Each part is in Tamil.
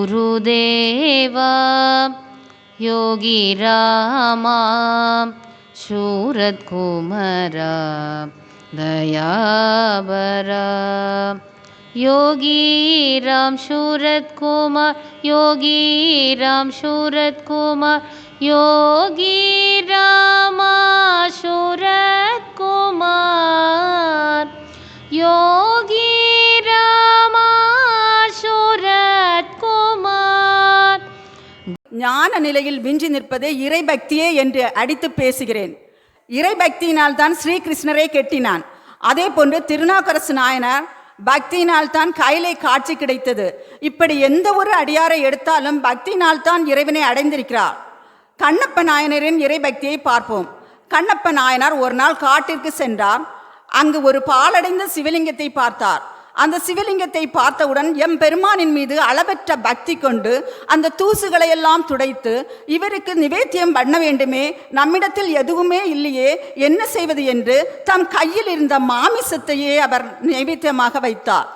गुरुदेव योगी राम सूरत् कुमरा योगी राम सूरत् कुमा योगी राम सूरत् कुमा योगी रामा शूरत ஞான நிலையில் விஞ்சி நிற்பதே இறைபக்தியே என்று அடித்து பேசுகிறேன். இறைபக்தியினால் தான் ஸ்ரீகிருஷ்ணரை கெட்டினான். அதே போன்று திருநாக்கரசு நாயனார் பக்தியினால் தான் காட்சி கிடைத்தது. இப்படி எந்த ஒரு அடியாரை எடுத்தாலும் பக்தியினால் தான் இறைவனை அடைந்திருக்கிறார். கண்ணப்ப நாயனரின் இறைபக்தியை பார்ப்போம். கண்ணப்ப நாயனார் ஒரு நாள் காட்டிற்கு சென்றார். அங்கு ஒரு பாலடைந்த சிவலிங்கத்தை பார்த்தார். அந்த சிவலிங்கத்தை பார்த்தவுடன் எம் பெருமானின் மீது அளவற்ற பக்தி கொண்டு அந்த தூசுகளை எல்லாம் துடைத்து இவருக்கு நிவேத்தியம் பண்ண வேண்டுமே நம்மிடத்தில் எதுவுமே இல்லையே என்ன செய்வது என்று தம் கையில் இருந்த மாமிசத்தையே அவர் நைவேத்தியமாக வைத்தார்.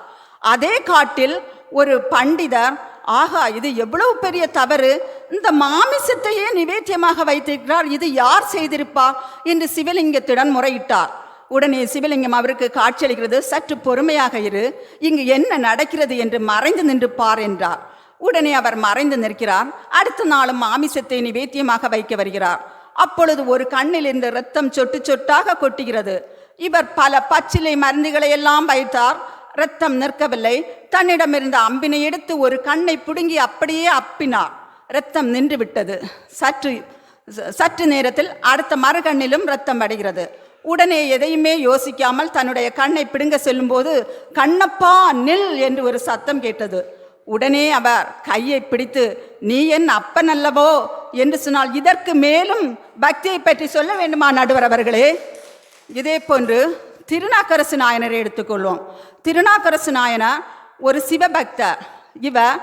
அதே காட்டில் ஒரு பண்டிதர் ஆகா இது எவ்வளவு பெரிய தவறு இந்த மாமிசத்தையே நிவேத்தியமாக வைத்திருக்கிறார் இது யார் செய்திருப்பார் என்று சிவலிங்கத்துடன் முறையிட்டார். உடனே சிவலிங்கம் அவருக்கு காட்சியளிக்கிறது சற்று பொறுமையாக இரு. இங்கு என்ன நடக்கிறது என்று மறைந்து நின்று பார் என்றார். உடனே அவர் மறைந்து நிற்கிறார். அடுத்த நாளும் மாமிசத்தை நிவேத்தியமாக வைக்க வருகிறார். அப்பொழுது ஒரு கண்ணில் இருந்து ரத்தம் சொட்டு சொட்டாக கொட்டுகிறது. இவர் பல பச்சிலை மருந்துகளை எல்லாம் வைத்தார். ரத்தம் நிற்கவில்லை. தன்னிடமிருந்த அம்பினை எடுத்து ஒரு கண்ணை பிடுங்கி அப்படியே அப்பினார். ரத்தம் நின்று விட்டது. சற்று சற்று நேரத்தில் அடுத்த மறுகண்ணிலும் ரத்தம் அடைகிறது. உடனே எதையுமே யோசிக்காமல் தன்னுடைய கண்ணை பிடுங்க செல்லும்போது கண்ணப்பா நில் என்று ஒரு சத்தம் கேட்டது. உடனே அவர் கையை பிடித்து நீ என் அப்பன் அல்லவோ? என்று சொன்னால் இதற்கு மேலும் பக்தியை பற்றி சொல்ல வேண்டுமா நடுவர் அவர்களே? இதே போன்று திருநாக்கரசு நாயனரை எடுத்துக்கொள்வோம். திருநாக்கரசு நாயனார் ஒரு சிவபக்தர். இவர்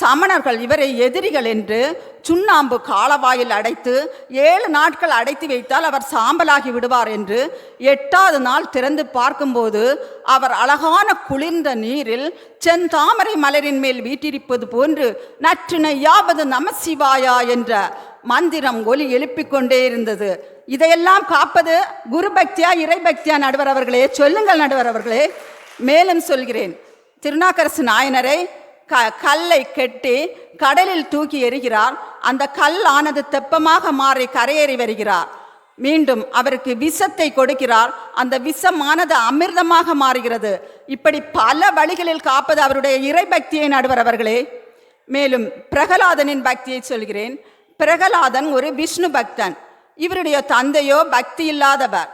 சமணர்கள் இவரை எதிரிகள் என்று சுண்ணாம்பு காலவாயில் அடைத்து ஏழு நாட்கள் அடைத்து வைத்தால் அவர் சாம்பலாகி விடுவார் என்று எட்டாவது நாள் திறந்து பார்க்கும்போது அவர் அழகான குளிர்ந்த நீரில் செந்தாமரை மலரின் மேல் வீட்டிருப்பது போன்று நற்றினை யாவது நமசிவாயா என்ற மந்திரம் ஒலி எழுப்பிக் கொண்டே இருந்தது. இதையெல்லாம் காப்பது குரு பக்தியா இறைபக்தியா நடுவர் அவர்களே? சொல்லுங்கள் நடுவர் அவர்களே. மேலும் சொல்கிறேன். திருநாக்கரசு நாயனரை க கல்லை கெட்டி கடலில் தூக்கி எறிகிறார். அந்த கல் ஆனது தெப்பமாக மாறி கரையேறி வருகிறார். மீண்டும் அவருக்கு விஷத்தை கொடுக்கிறார். அந்த விஷமானது அமிர்தமாக மாறுகிறது. இப்படி பல வழிகளில் காப்பது அவருடைய இறை பக்தியை நடுவர் அவர்களே. மேலும் பிரகலாதனின் பக்தியை சொல்கிறேன். பிரகலாதன் ஒரு விஷ்ணு பக்தன். இவருடைய தந்தையோ பக்தி இல்லாதவர்.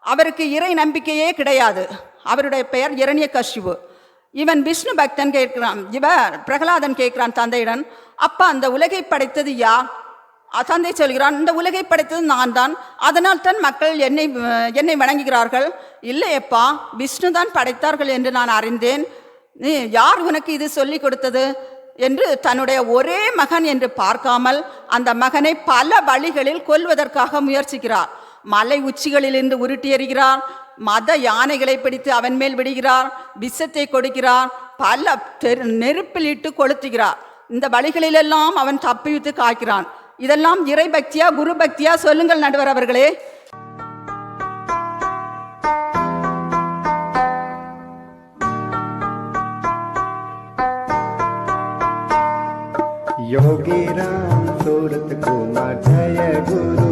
அவருக்கு இறை நம்பிக்கையே கிடையாது. அவருடைய பெயர் இரணிய கஷிவு இவன் விஷ்ணு பக்தன் கேட்கிறான் இவர் பிரகலாதன் கேட்கிறான் தந்தையிடம் அப்பா அந்த உலகை படைத்தது யார் தந்தை சொல்கிறான் இந்த உலகை படைத்தது நான் தான். அதனால் தான் மக்கள் என்னை என்னை வணங்குகிறார்கள். இல்லையப்பா விஷ்ணு தான் படைத்தார்கள் என்று நான் அறிந்தேன். நீ யார் உனக்கு இது சொல்லி கொடுத்தது? என்று தன்னுடைய ஒரே மகன் என்று பார்க்காமல் அந்த மகனை பல வழிகளில் கொல்வதற்காக முயற்சிக்கிறார். மலை உச்சிகளிலிருந்து உருட்டி எறிகிறார். மத யானைகளை பிடித்து அவன் மேல் விடுகிறார் விஷத்தை கொடுக்கிறார் பல தெரு நெருப்பில் இட்டு கொளுத்துகிறார் இந்த வழிகளிலெல்லாம் அவன் தப்பிவித்து காக்கிறான் இதெல்லாம் இறை பக்தியா குரு பக்தியா சொல்லுங்கள் நடுவர் அவர்களே योगी राम सूरत कुमार जय गुरु